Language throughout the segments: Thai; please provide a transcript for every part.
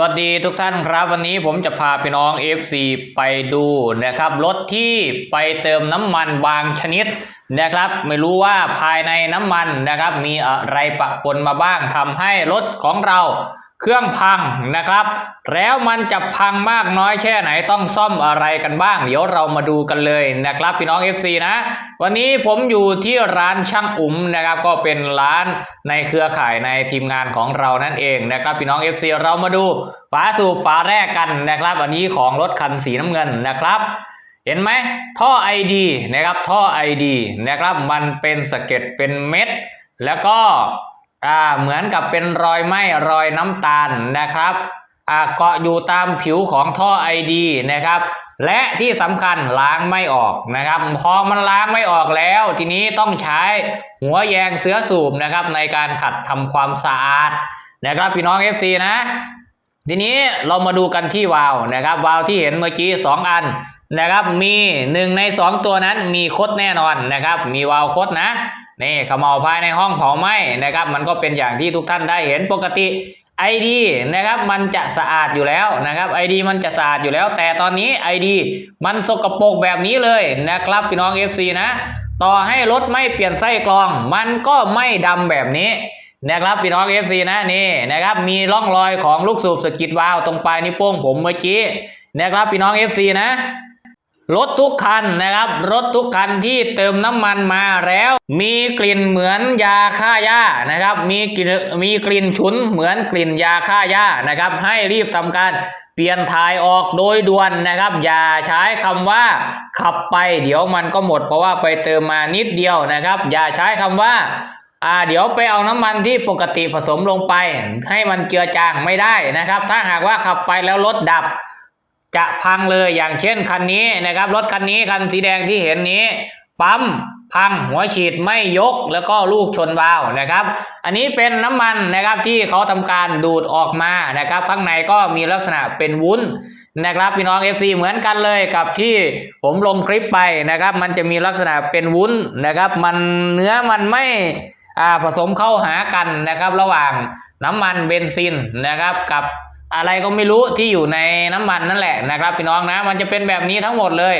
วัสดีทุกท่านครับวันนี้ผมจะพาพี่น้อง FC ไปดูนะครับรถที่ไปเติมน้ำมันบางชนิดนะครับ ไม่รู้ว่าภายในน้ำมันนะครับ มีอะไรปะปนมาบ้างทำให้รถของเรา เครื่องพังนะครับ แล้วมันจะพังมากน้อยแค่ไหนต้องซ่อมอะไรกันบ้าง เดี๋ยวเรามาดูกันเลยนะครับพี่น้อง FC นะ วันนี้ผมอยู่ที่ร้านช่างอุ๋มนะครับ ก็เป็นร้านในเครือข่ายในทีมงานของเรานั่นเองนะครับพี่น้อง FC เรามาดูฝาสูบฝาแรกกันนะครับอันนี้ของรถคันสีน้ำเงินนะครับเห็นไหมท่อ ID นะครับท่อ ID นะครับมันเป็นสะเก็ดเป็นเม็ด แล้วก็ อ่าเหมือนกับเป็นรอยไหม้รอยน้ำตาลนะครับอ่าเกาะอยู่ตามผิวของท่อ ID นะครับ และที่สำคัญล้างไม่ออกนะครับ พอมันล้างไม่ออกแล้ว ทีนี้ต้องใช้หัวแยงเสือสูบนะครับ ในการขัดทำความสะอาดนะครับพี่น้อง FC นะทีนี้เรามาดูกันที่วาล์วนะครับวาล์วที่เห็นเมื่อกี้สองอันนะครับ มีหนึ่งในสองตัวนั้นมีคดแน่นอนนะครับ มีวาล์วคดนะ นี่ขมเมาภายในห้องเผาไหม้นะครับ มันก็เป็นอย่างที่ทุกท่านได้เห็นปกติ ID นะครับมันจะสะอาดอยู่แล้วนะครับ ID มันจะสะอาดอยู่แล้ว แต่ตอนนี้ ID มันสกปรกแบบนี้เลยนะครับพี่น้อง FC นะ ต่อให้รถไม่เปลี่ยนไส้กรอง มันก็ไม่ดำแบบนี้นะครับพี่น้อง FC นะนี่นะครับมีร่องรอยของลูกสูบสกิดวาล์วตรงปลายนิ้วโป้งผมเมื่อกี้นะครับพี่น้อง FC นะ รถทุกคันนะครับ รถทุกคันที่เติมน้ำมันมาแล้ว มีกลิ่นเหมือนยาฆ่าหญ้านะครับ มีกลิ่นมีกลิ่นฉุนเหมือนกลิ่นยาฆ่าหญ้านะครับ ให้รีบทำการเปลี่ยนถ่ายออกโดยด่วนนะครับ อย่าใช้คำว่า ขับไปเดี๋ยวมันก็หมดเพราะว่าไปเติมมานิดเดียวนะครับ อย่าใช้คำว่าอ่าเดี๋ยวไปเอาน้ำมันที่ปกติผสมลงไป ให้มันเจือจางไม่ได้นะครับ ถ้าหากว่าขับไปแล้วรถดับ จะพังเลยอย่างเช่นคันนี้นะครับรถคันนี้คันสีแดงที่เห็นนี้ ปั๊มพังหัวฉีดไม่ยกแล้วก็ลูกชนวาล์วนะครับ อันนี้เป็นน้ำมันนะครับที่เขาทำการดูดออกมานะครับ ข้างในก็มีลักษณะเป็นวุ้นนะครับพี่น้อง FC เหมือนกันเลยกับที่ผมลงคลิปไปนะครับ มันจะมีลักษณะเป็นวุ้นนะครับ มันเนื้อมันไม่อ่าผสมเข้าหากันนะครับ ระหว่างน้ำมันเบนซินนะครับกับ อะไรก็ไม่รู้ที่อยู่ในน้ำมันนั่นแหละนะครับพี่น้องนะมันจะเป็นแบบนี้ทั้งหมดเลย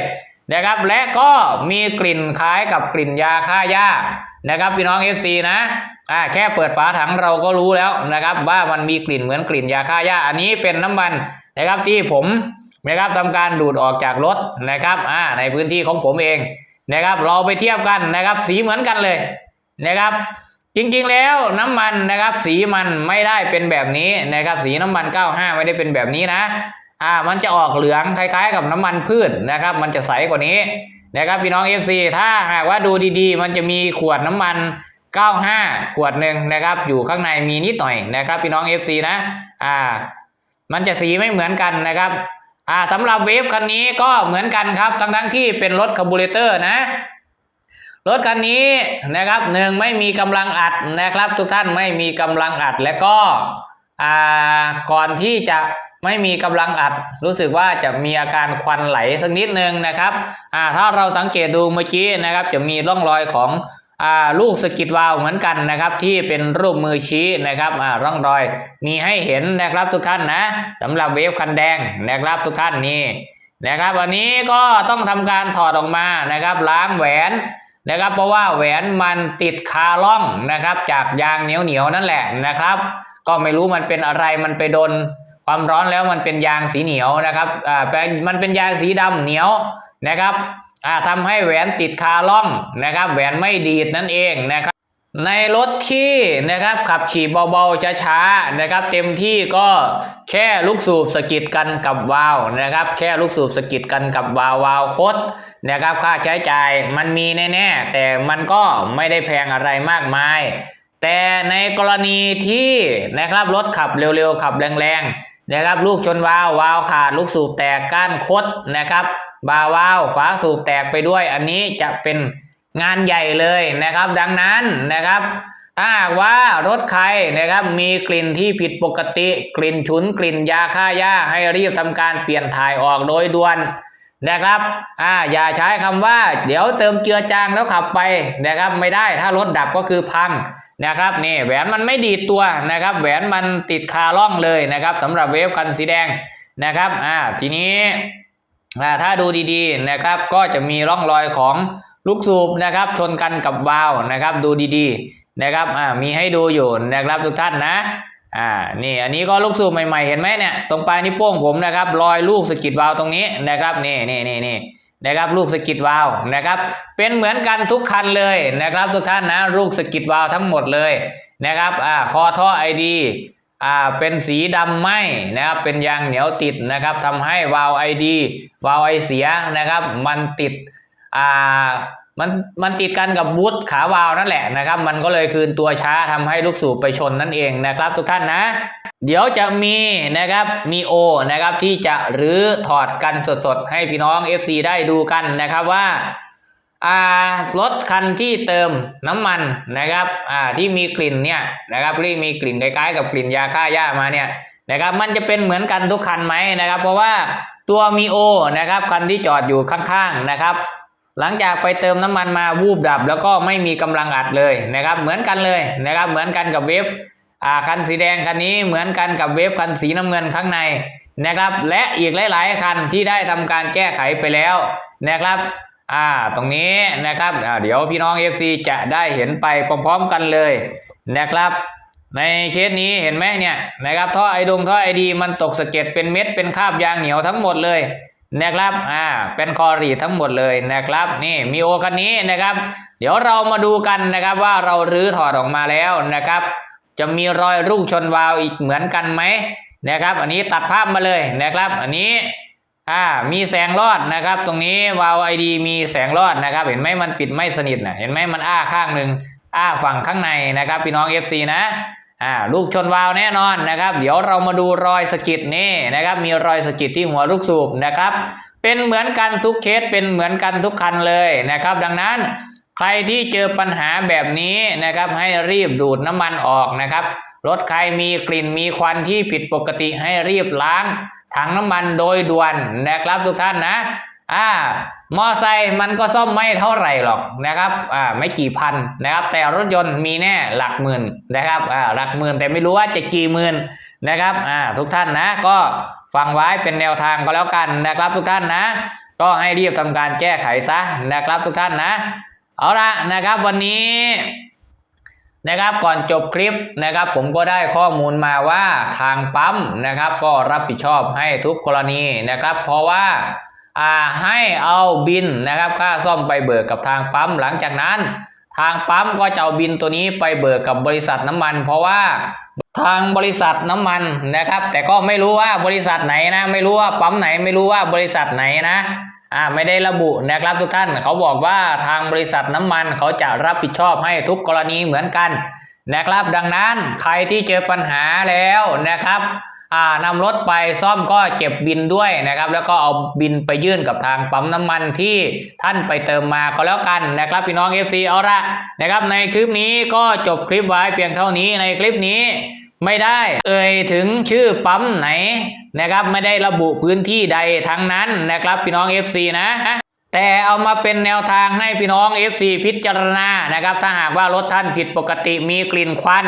นะครับและก็มีกลิ่นคล้ายกับกลิ่นยาฆ่าหญ้านะครับพี่น้อง FC นะอ่าแค่เปิดฝาถังเราก็รู้แล้วนะครับว่ามันมีกลิ่นเหมือนกลิ่นยาฆ่าหญ้าอันนี้เป็นน้ำมันนะครับที่ผมนะครับทำการดูดออกจากรถนะครับอ่าในพื้นที่ของผมเองนะครับเราไปเทียบกันนะครับสีเหมือนกันเลยนะครับ จริงๆแล้วน้ำมันนะครับ สีมันไม่ได้เป็นแบบนี้นะครับ สีน้ำมัน 95 ไม่ได้เป็นแบบนี้นะ อ่า มันจะออกเหลืองคล้ายๆ กับน้ำมันพืชนะครับ มันจะใสกว่านี้นะครับพี่น้อง FC ถ้าหากว่าดูดีๆ มันจะมีขวดน้ำมัน 95 ขวดหนึ่งนะครับ อยู่ข้างในมีนิดหน่อยนะครับ พี่น้อง FC นะ อ่า มันจะสีไม่เหมือนกันนะครับ อ่าสำหรับเวฟคันนี้ก็เหมือนกันครับ ทั้งๆที่เป็นรถคาร์บูเรเตอร์นะ รถคันนี้นะครับหนึ่งไม่มีกำลังอัดนะครับ ทุกท่านไม่มีกำลังอัดและก็อ่าก่อนที่จะไม่มีกำลังอัด รู้สึกว่าจะมีอาการควันไหลสักนิดนึงนะครับอ่าถ้าเราสังเกตดูเมื่อกี้นะครับ จะมีร่องรอยของอลูกสกิดวาล์วเหมือนกันนะครับ ที่เป็นรูปมือชี้นะครับอ่าร่องรอยมีให้เห็นนะครับทุกท่านนะสำหรับเวฟคันแดงนะครับทุกท่านนี่นะครับ วันนี้ก็ต้องทำการถอดออกมานะครับ ล้างแหวน นะครับ เพราะว่าแหวนมันติดคาล่องนะครับ จากยางเหนียวเหนียวๆนั่นแหละนะครับ ก็ไม่รู้มันเป็นอะไรมันไปโดนความร้อนแล้วมันเป็นยางสีเหนียวนะครับอ่าเป็นมันเป็นยางสีดำเหนียวนะครับอ่าทำให้แหวนติดคาล่องนะครับ แหวนไม่ดีดนั่นเองนะครับในรถที่นะครับขับขี่เบาๆช้าๆนะครับ เต็มที่ก็แค่ลูกสูบสกิดกันกับวาล์วนะครับ แค่ลูกสูบสกิดกันกับวาลววาล์วคด นะครับค่าใช้จ่ายมันมีแน่ๆ แต่มันก็ไม่ได้แพงอะไรมากมาย แต่ในกรณีที่นะครับรถขับเร็วๆ ขับแรงๆนะครับลูกชนวาววาวขาดลูกสูบแตกก้านคดนะครับ บาวาวฝาสูบแตกไปด้วย อันนี้จะเป็นงานใหญ่เลยนะครับ ดังนั้นนะครับถ้าหากว่ารถใครนะครับมีกลิ่นที่ผิดปกติ กลิ่นฉุนกลิ่นยาฆ่าหญ้าให้รีบทำการเปลี่ยนถ่ายออกโดยด่วน นะครับอ่าอย่าใช้คำว่า เดี๋ยวเติมเจือจางแล้วขับไปนะครับ ไม่ได้ถ้ารถดับก็คือพังนะครับนี่แหวนมันไม่ดีดตัวนะครับ แหวนมันติดคาล่องเลยนะครับสำหรับเวฟคันสีแดงนะครับอ่าทีนี้อ่าถ้าดูดีๆนะครับ ก็จะมีร่องรอยของลูกสูบนะครับชนกันกับวาล์วนะครับ ดูดีๆนะครับอ่ามีให้ดูอยู่นะครับทุกท่านนะ อ่า นี่อันนี้ก็ลูกสูบใหม่ๆ เห็นไหมเนี่ย ตรงปลายนิ้วโป้งผมนะครับรอยลูกสกิดวาลตรงนี้นะครับ นี่นี่นี่นี่นะครับลูกสกิดวาลนะครับ เป็นเหมือนกันทุกคันเลยนะครับ ทุกท่านนะลูกสกิดวาลทั้งหมดเลยนะครับ อ่า คอท่อไอดีอ่า เป็นสีดำไหมนะครับ เป็นยางเหนียวติดนะครับทำให้วาลไอดีวาลไอเสียนะครับ มันติด อ่า มันมันติดกันกับบูทขาวาวนั่นแหละนะครับ มันก็เลยคืนตัวช้าทำให้ลูกสูบไปชนนั่นเองนะครับ ทุกท่านนะ เดี๋ยวจะมีนะครับมีโอนะครับที่จะรื้อถอดกันสดๆ ให้พี่น้อง FC ได้ดูกันนะครับว่าอ่ารถคันที่เติมน้ำมันนะครับอ่าที่มีกลิ่นเนี่ยนะครับที่มีกลิ่นคล้ายๆกับกลิ่นยาฆ่าหญ้ามาเนี่ยนะครับมันจะเป็นเหมือนกันทุกคันไหมนะครับ เพราะว่าตัวมีโอนะครับคันที่จอดอยู่ข้างๆนะครับ หลังจากไปเติมน้ำมันมาวูบดับ แล้วก็ไม่มีกำลังอัดเลยนะครับเหมือนกันเลยนะครับเหมือนกันกับเวฟอ่าคันสีแดงคันนี้เหมือนกันกับเวฟคันสีน้ำเงินข้างในนะครับและอีกหลาย ๆ คันที่ได้ทำการแก้ไขไปแล้วนะครับอ่าตรงนี้นะครับอ่าเดี๋ยวพี่น้อง FC จะได้เห็นไปพร้อม ๆ กันเลยนะครับ ในเคสนี้เห็นไหมเนี่ยนะครับท่อไอดงท่อไอดีมันตกสะเก็ดเป็นเม็ดเป็นคราบยางเหนียวทั้งหมดเลย นะครับ อ่า เป็นคอรีทั้งหมดเลยนะครับ นี่มีโอคันนี้นะครับ เดี๋ยวเรามาดูกันนะครับว่าเรารื้อถอดออกมาแล้วนะครับ จะมีรอยรุ่งชนวาล์วอีกเหมือนกันไหมนะครับ อันนี้ตัดภาพมาเลยนะครับ อันนี้ อ่า มีแสงรอดนะครับ ตรงนี้วาล์วไอดีมีแสงรอดนะครับ เห็นไหมมันปิดไม่สนิทนะเห็นไหมมันอ้าข้างหนึ่งอ้าฝั่งข้างในนะครับ พี่น้อง FC นะ อ่าลูกชนวาล์วแน่นอนนะครับ เดี๋ยวเรามาดูรอยสกิดนี่นะครับ มีรอยสกิดที่หัวลูกสูบนะครับ เป็นเหมือนกันทุกเคสเป็นเหมือนกันทุกคันเลยนะครับ ดังนั้นใครที่เจอปัญหาแบบนี้นะครับให้รีบดูดน้ำมันออกนะครับรถใครมีกลิ่นมีควันที่ผิดปกติให้รีบล้างถังน้ำมันโดยด่วนนะครับทุกท่านนะ อ่ามอไซค์มันก็ซ่อมไม่เท่าไหร่หรอกนะครับอ่าไม่กี่พันนะครับ แต่รถยนต์มีแน่หลักหมื่นนะครับอ่าหลักหมื่นแต่ไม่รู้ว่าจะกี่หมื่นนะครับอ่าทุกท่านนะก็ฟังไว้เป็นแนวทางก็แล้วกันนะครับ ทุกท่านนะ ก็ให้รีบทำการแก้ไขซะนะครับทุกท่านนะ เอาละนะครับวันนี้นะครับก่อนจบคลิปนะครับผมก็ได้ข้อมูลมาว่าทางปั๊มนะครับ ก็รับผิดชอบให้ทุกกรณีนะครับ เพราะว่า ให้เอาบินนะครับค่าซ่อมไปเบิกกับทางปั๊มหลังจากนั้น ทางปั๊มก็จะเอาบินตัวนี้ไปเบิกกับบริษัทน้ำมัน เพราะว่าทางบริษัทน้ำมันนะครับ แต่ก็ไม่รู้ว่าบริษัทไหนนะ ไม่รู้ว่าปั๊มไหนไม่รู้ว่าบริษัทไหนนะอ่าไม่ได้ระบุนะครับทุกท่านเขาบอกว่าทางบริษัทน้ำมันเขาจะรับผิดชอบให้ทุกกรณีเหมือนกันนะครับ ดังนั้นใครที่เจอปัญหาแล้วนะครับ นำรถไปซ่อมก็เก็บบินด้วยนะครับ แล้วก็เอาบินไปยื่นกับทางปั๊มน้ำมันที่ท่านไปเติมมาก็แล้วกันนะครับ พี่น้อง FC เอาละนะครับ ในคลิปนี้ก็จบคลิปไว้เพียงเท่านี้ในคลิปนี้ไม่ได้เอ่ยถึงชื่อปั๊มไหนนะครับ ไม่ได้ระบุพื้นที่ใดทั้งนั้นนะครับพี่น้อง FC นะแต่เอามาเป็นแนวทางให้พี่น้อง FC พิจารณานะครับ ถ้าหากว่ารถท่านผิดปกติมีกลิ่นควัน